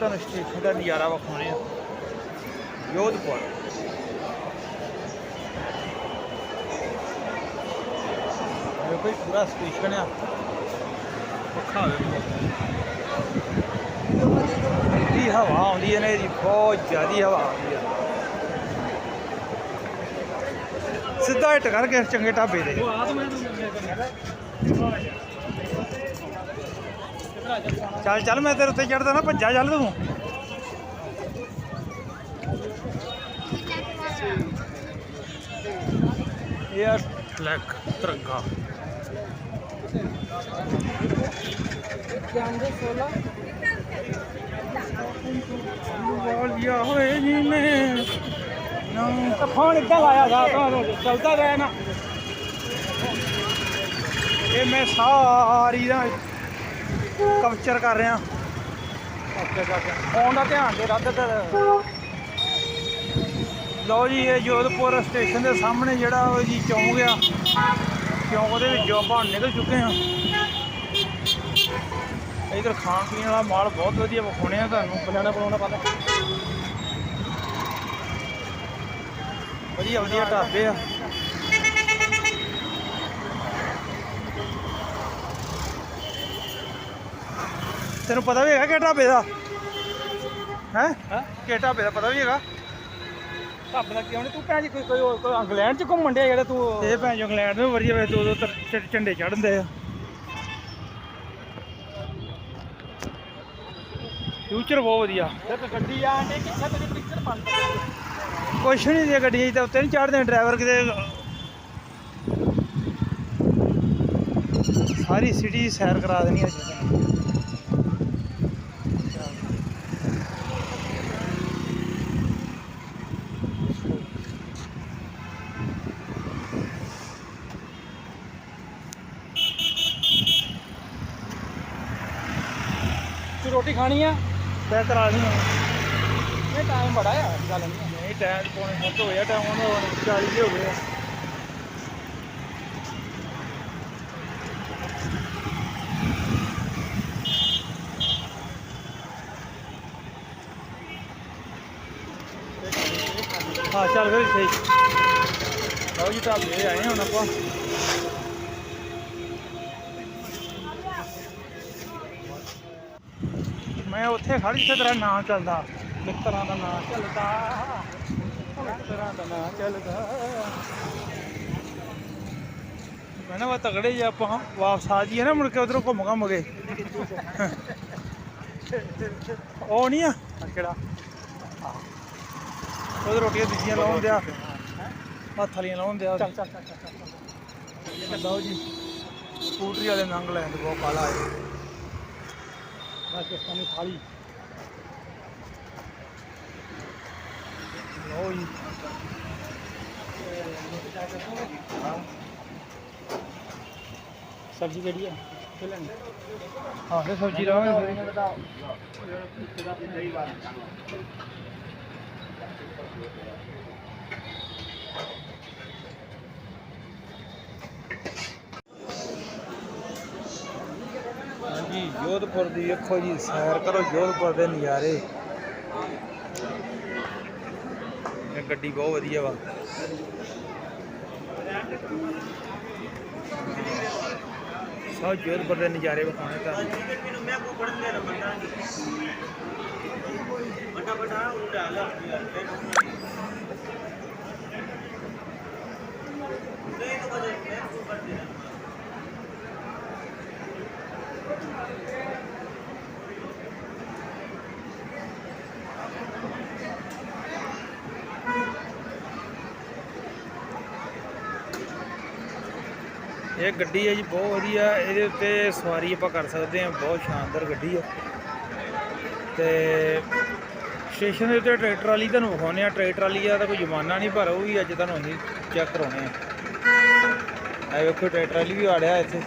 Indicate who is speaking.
Speaker 1: ਤੁਹਾਨੂੰ ਸਟੇਸ਼ਨ ਦਾ ਨਜ਼ਾਰਾ ਵਿਖਾਉਣੇ ਆ। ਯੋਧਪੁਰ। ਇਹ ਕੋਈ ਪੂਰਾ ਸਟੇਸ਼ਨ ਆ। ਪੱਖਾ ਵੇਖੋ ਇੰਨੀ ਹਵਾ ਆਉਂਦੀ ਹੈ ਨੇ ਜੀ ਬਹੁਤ ਜ਼ਿਆਦੀ ਹਵਾ ਆਉਂਦੀ ਹੈ। ਸਿੱਧਾ ਹਿੱਟ ਕਰਕੇ ਚੰਗੇ ਢਾਬੇ ਦੇ ਚੱਲ ਚੱਲ ਮੈਂ ਤੇਰੇ ਉੱਤੇ ਚੜਦਾ ਨਾ ਭੱਜਾ ਚੱਲ ਤੂੰ। 에어 ਫਲੈਗ ਤਿਰੰਗਾ ਵਾਲਿਆ ਹੋਏ ਜੀ ਮੈਂ। ਨਾ।
Speaker 2: ਫੋਨ ਇੱਦਾਂ ਲਾਇਆ ਜਾ ਤੁਹਾਨੂੰ ਚਲਦਾ ਰਹੇ ਨਾ।
Speaker 1: ਇਹ ਮੈਂ ਸਾਰੀ ਦਾ ਕਵਚਰ ਕਰ ਰਿਹਾ।
Speaker 2: ਓਕੇ ਓਕੇ ਫੋਨ ਦਾ ਧਿਆਨ ਦੇ ਰੱਦ ਤੇ
Speaker 1: ਲਓ ਜੀ, ਇਹ ਜੋਧਪੁਰ ਸਟੇਸ਼ਨ ਦੇ ਸਾਹਮਣੇ ਜਿਹੜਾ ਉਹ ਜੀ ਚੌਂਕ ਆ, ਚੌਂਕ ਦੇ ਵਿੱਚੋਂ ਆਪਾਂ ਨਿਕਲ ਚੁੱਕੇ ਹਾਂ। ਇਧਰ ਖਾਣ ਪੀਣ ਵਾਲਾ ਮਾਲ ਬਹੁਤ ਵਧੀਆ ਵਿਖਾਉਣੇ ਆ ਤੁਹਾਨੂੰ।
Speaker 2: ਬਨਾਣਾ ਬਣਾਉਣਾ ਪਤਾ
Speaker 1: ਵਧੀਆ ਵਧੀਆ ਢਾਬੇ ਆ। ਤੈਨੂੰ ਪਤਾ ਵੀ ਹੈਗਾ ਕਿ ਢਾਬੇ ਦਾ? ਹੈ? ਕਿ ਢਾਬੇ ਦਾ ਪਤਾ ਵੀ ਹੈਗਾ?
Speaker 2: ਢਾਬੇ ਦਾ ਕਿਉਂ ਨਹੀਂ ਤੂੰ ਭੈਣ ਜੀ ਕੋਈ ਕੋਈ ਕੋਈ ਇੰਗਲੈਂਡ ਚ ਘੁੰਮਣ ਡਿਆ ਜਿਹੜਾ ਤੂੰ
Speaker 1: ਇਹ ਭੈਣ ਜੋ ਇੰਗਲੈਂਡ ਦੇ ਵਧੀਆ ਵੇ ਦੋ ਦੋ ਝੰਡੇ ਚੜ੍ਹਦੇ ਆ। ਫਿਊਚਰ ਬਹੁਤ ਵਧੀਆ।
Speaker 2: ਗੱਡੀ ਆਣ ਡੇ ਕਿੱਥੇ ਤੇਰੀ ਪਿਕਚਰ ਬਣ
Speaker 1: ਕੁਛ ਨਹੀਂ ਦੀ ਗੱਡੀਆਂ ਤਾਂ ਉੱਤੇ ਨਹੀਂ ਚੜ੍ਹਦੇ ਡਰਾਈਵਰ ਕਿਤੇ ਸਾਰੀ ਸਿਟੀ ਸੈਰ ਕਰਾ ਦੇਣੀ ਅੱਜ ਤਾਂ।
Speaker 2: ਤੂੰ ਰੋਟੀ ਖਾਣੀ ਆ
Speaker 1: ਤੈਅ ਕਰਾ ਲਈ
Speaker 2: ਇਹ ਟਾਈਮ ਬੜਾ ਆ ਗੱਲ ਨਹੀਂ
Speaker 1: ਨਹੀਂ ਟਾਈਮ ਪੌਣੇ ਸੱਤ ਹੋ ਗਿਆ ਟਾਈਮ ਹੁਣ 40 ਦੇ ਹੋ ਗਏ ਆ। ਹਾਂ ਚੱਲ ਫਿਰ ਠੀਕ ਲਓ ਜੀ ਢਾਬੇ ਆਏ ਹੁਣ ਆਪਾਂ ਮੈਂ ਉੱਥੇ ਖੜ ਜਿੱਥੇ ਤੇਰਾ ਨਾਂ ਚੱਲਦਾ।
Speaker 2: ਮਿੱਤਰਾਂ ਦਾ ਨਾਂ ਚੱਲਦਾ। ਮਿੱਤਰਾਂ ਦਾ ਨਾਂ ਚੱਲਦਾ।
Speaker 1: ਮੈਂ ਨਾ ਵਾ ਤਗੜੇ ਜੇ ਆਪਾਂ ਵਾਪਸ ਆ ਜੀਏ ਨਾ ਮੁੜ ਕੇ ਉਧਰੋਂ ਘੁੰਮ ਘੰਮ ਗਏ ਉਹ ਨਹੀਂ ਆ? ਕਿਹੜਾ? ਉਹ ਰੋਟੀਆਂ ਦੂਜੀਆਂ ਲਾਉਣ ਦਿਆ। ਹੱਥ ਵਾਲੀਆਂ ਲਾਉਣ ਦਿਆ।
Speaker 2: ਚੱਲ ਚੱਲ ਚੱਲ ਚੱਲ ਚੱਲ।
Speaker 1: ਲਓ ਜੀ ਸਕੂਟਰੀ ਵਾਲੇ ਨੰਗ ਲੈਣ ਤੇ ਬਹੁਤ ਕਾਲਾ ਹੈ।
Speaker 2: ਰਾਜਸਥਾਨੀ ਥਾਲੀ।
Speaker 1: ਜੀ।
Speaker 2: ਸਬਜ਼ੀ ਕਿਹੜੀ ਆ? ਫਿਲਨ
Speaker 1: ਹਾਂ ਤੇ ਸਬਜ਼ੀ ਲਾਵਾਂਗੇ। ਹਾਂਜੀ ਜੋਧਪੁਰ ਦੀ ਵੇਖੋ ਜੀ, ਸੈਰ ਕਰੋ, ਜੋਧਪੁਰ ਦੇ ਨਜ਼ਾਰੇ। ਇਹ ਗੱਡੀ ਬਹੁਤ ਵਧੀਆ ਵਾ। ਸਭ ਜੋਧਪੁਰ ਦੇ ਨਜ਼ਾਰੇ ਵਿਖਾਉਣੇ ਤੁਹਾਨੂੰ ਇਹ ਗੱਡੀ ਹੈ ਜੀ, ਬਹੁਤ ਵਧੀਆ। ਇਹਦੇ ਉੱਤੇ ਸਵਾਰੀ ਆਪਾਂ ਕਰ ਸਕਦੇ ਹਾਂ, ਬਹੁਤ ਸ਼ਾਨਦਾਰ ਗੱਡੀ ਹੈ। ਤੇ ਸਟੇਸ਼ਨ ਦੇ ਉੱਤੇ ਟਰੈਕਟਰ ਵਾਲੀ ਤੁਹਾਨੂੰ ਵਿਖਾਉਂਦੇ ਆ ਟਰੈਕਟਰ ਵਾਲੀ ਦਾ ਤਾਂ ਕੋਈ ਜ਼ਮਾਨਾ ਨਹੀਂ, ਪਰ ਉਹ ਵੀ ਅੱਜ ਤੁਹਾਨੂੰ ਅਸੀਂ ਚੈੱਕ ਕਰਾਉਣੇ ਆ ਇਹ ਵੇਖੋ, ਟਰੈਕਟਰ ਵਾਲੀ ਵੀ ਆੜਿਆ ਇੱਥੇ।